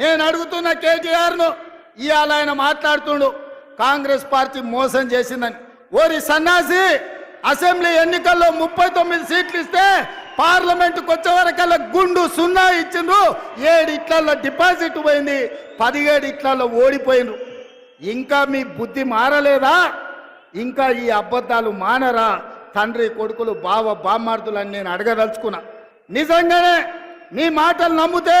నేను అడుగుతున్న కేటీఆర్ను ఇవాళ ఆయన మాట్లాడుతుండు. కాంగ్రెస్ పార్టీ మోసం చేసిందని. ఓరి సన్నాసి అసెంబ్లీ ఎన్నికల్లో ముప్పై తొమ్మిది సీట్లు ఇస్తే పార్లమెంటుకు వచ్చేవరకల్లా గుండు సున్నా ఇచ్చిండ్రు. ఏడు ఇట్లలో డిపాజిట్ పోయింది పదిహేడు ఇట్లలో ఓడిపోయిండ్రు. ఇంకా మీ బుద్ధి మారలేదా? ఇంకా ఈ అబద్ధాలు మానరా? తండ్రి కొడుకులు బావ బామ్మార్దులని నేను అడగదలుచుకున్నా. నిజంగానే మీ మాటలు నమ్మితే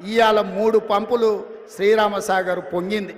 ఇవాళ మూడు పంపులు శ్రీరామసాగర్ పొంగింది.